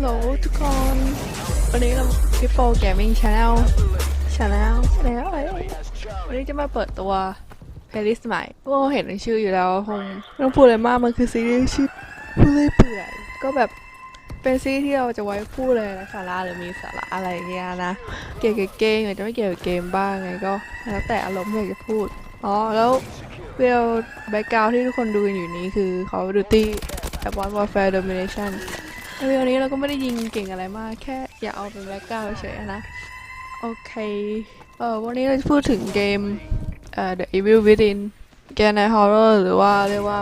โหลทุกคน วันนี้เราพี่โฟแกมิ่งชาแนลชาแนลแล้วเอ้วันนี้จะมาเปิดตัวเพลย์ลิสต์ใหม่พวกเราเห็นในชื่ออยู่แล้วคงไม่ต้องพูดอะไรมากมันคือซีรีส์ชื่อพูดเลยเปื่อยก็แบบเป็นซีรีส์ที่เราจะไว้พูดเลยนะสาระหรือมีสาระอะไรเงี้ยนะ เกี่ยวกับเกมหรือจะไม่เกี่ยวกับเกมบ้างไงก็ แล้วแต่อารมณ์ที่อยากจะพูดอ๋อแล้วเวลแบ็กกราวที่ทุกคนดูกันอเขาดูตี้ ยู่นี้คือ Call of Duty Advanced Warfare Domination ในวิดีโอนี้เราก็ไม่ได้ยิงเก่งอะไรมาก แค่อยากเอาเป็นแบ็กกราวเฉยๆนะ โอเค เออวันนี้เราจะพูดถึงเกมเอ่อ The Evil Within เกมในฮอ r ์เรอร์หรือว่าเรียกว่า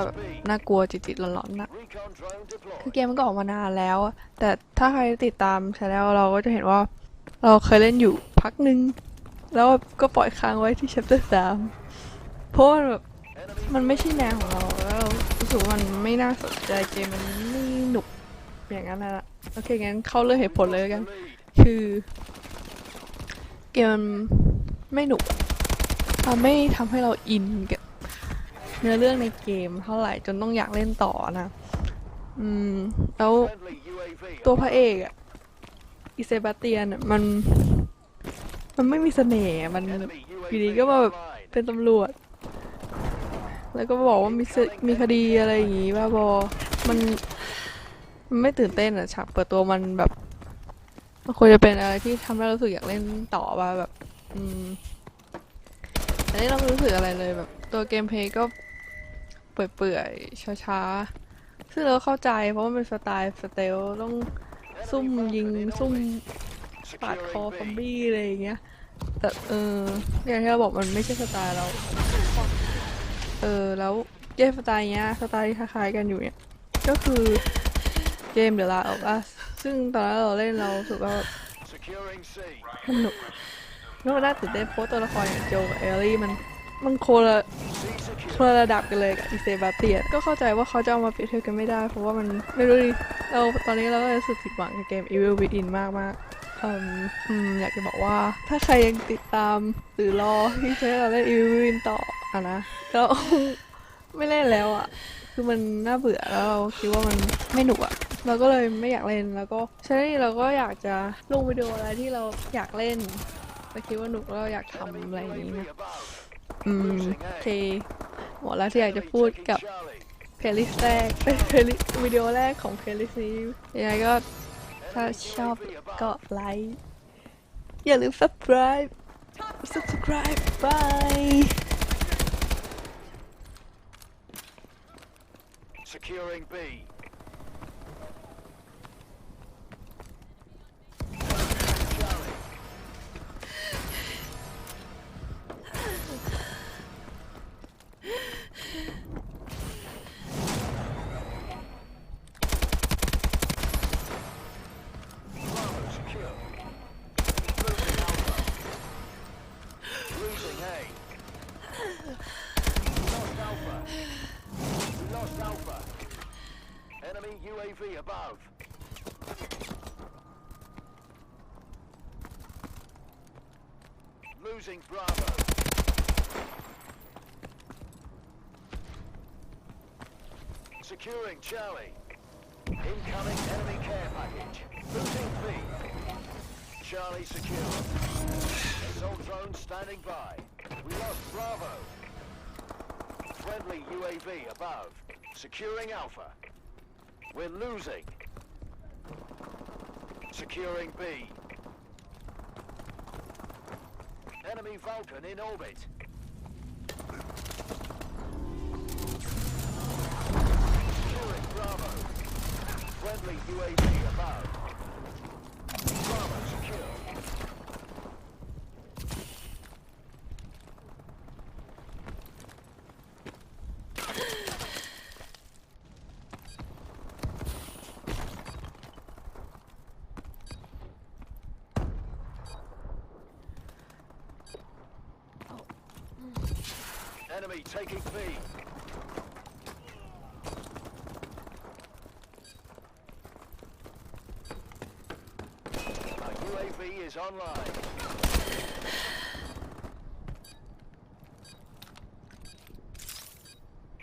น่ากลัวจิตๆหลอนๆนะคือเกมมันก็ออกมานานแล้ว แต่ถ้าใครติดตามช anel เราก็จะเห็นว่า เราเคยเล่นอยู่พักหนึ่งแล้วก็ปล่อยค้างไว้ที่ chapter สามเพราะว่าแบบ มันไม่ใช่แนวของเราแล้วเรารู้สึกว่ามันไม่น่าสนใจเกมมันไม่หนุกอย่างนั้นละโอเคงั้นเข้าเรื่องเหตุผลเลยกัน คือ เกมมันไม่หนุกมันไม่ทำให้เราอินกับเนื้อเรื่องในเกมเท่าไหร่จนต้องอยากเล่นต่อนะ อืม แล้วตัวพระเอกอะอิเซบาเตียนมัน มันไม่มีเสน่ห์มันอยู่ดีก็มาแบบเป็นตำรวจ แล้วก็บอกว่ามีมีคดีอะไรอย่างงี้บ้าบอ มันมันไม่ตื่นเต้นอะฉากเปิดตัวมันแบบมันควรจะเป็นอะไรที่ทำให้รู้สึกอยากเล่นต่อว่าแบบ อืมแต่นี่เราไม่รู้สึกอะไรเลยแบบ ตัวเกมเพลย์ก็เปื่อยๆช้าๆซึ่งเราเข้าใจเพราะว่ามันเป็นสไตล์สเตลต้องซุ่มยิงซุ่มปาดคอซอมบี้อะไรอย่างเงี้ยแต่เอออย่างที่เราบอกมันไม่ใช่สไตล์เรา เออแล้วเกมสไตล์เนี้ยสไตล์คล้ายๆกันอยู่เนี่ยก็คือเกม The Last of Us ซึ่งตอนนั้นเราเล่นเรารู้สึกว่าแบบ Securing C. มันหนุกแล้วมันน่าตื่นเต้นเพราะตัวละครอย่างโจกับเอลลี่มันมันโคละ C คนละระดับกันเลยกับอีเซบาเตียก็เข้าใจว่าเขาจะเอามาเปรียบเทียบกันไม่ได้ เพราะว่ามันไม่รู้ดิเราตอนนี้เราก็รู้สึกผิดหวังกับเกม Evil Within มากมากอืมอืมอยากจะบอกว่าถ้าใครยังติดตามหรือรอที่จะให้เราเล่น Evil Within ต่อ อะนะก็ไม่เล่นแล้วอะคือมันน่าเบื่อแล้วเราคิดว่ามันไม่หนุกอะเราก็เลยไม่อยากเล่นแล้วก็ฉะนั้นเราก็อยากจะลงวิดีโออะไรที่เราอยากเล่นเราคิดว่าหนุกแล้วเราอยากทำอะไรอย่างนี้นะอืมโอเคหมดแล้วที่อยากจะพูดกับเพลย์ลิสต์แรกเป็นเพลย์ลิสต์วิดีโอแรกของเพลย์ลิสต์นี้ยังไงก็ถ้าชอบก็ไลค์อย่าลืม subscribe subscribe bye Securing B. UAV above. Losing Bravo. Securing Charlie. Incoming enemy care package. Losing B. Charlie secure. Assault drone standing by. We lost Bravo. Friendly UAV above. Securing Alpha. We're losing. Securing B. Enemy Vulcan in orbit. Securing Bravo. Friendly UAV above. Bravo secure. Enemy taking B. Our UAV is online.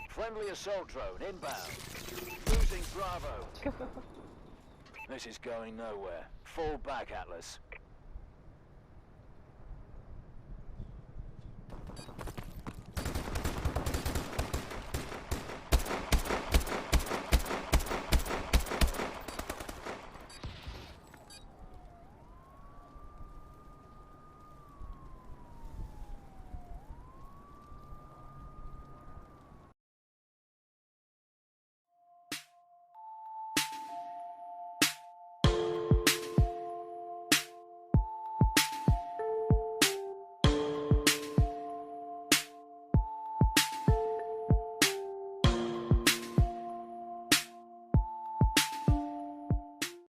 Friendly assault drone inbound. Losing Losing Bravo. this is going nowhere. Fall back, Atlas.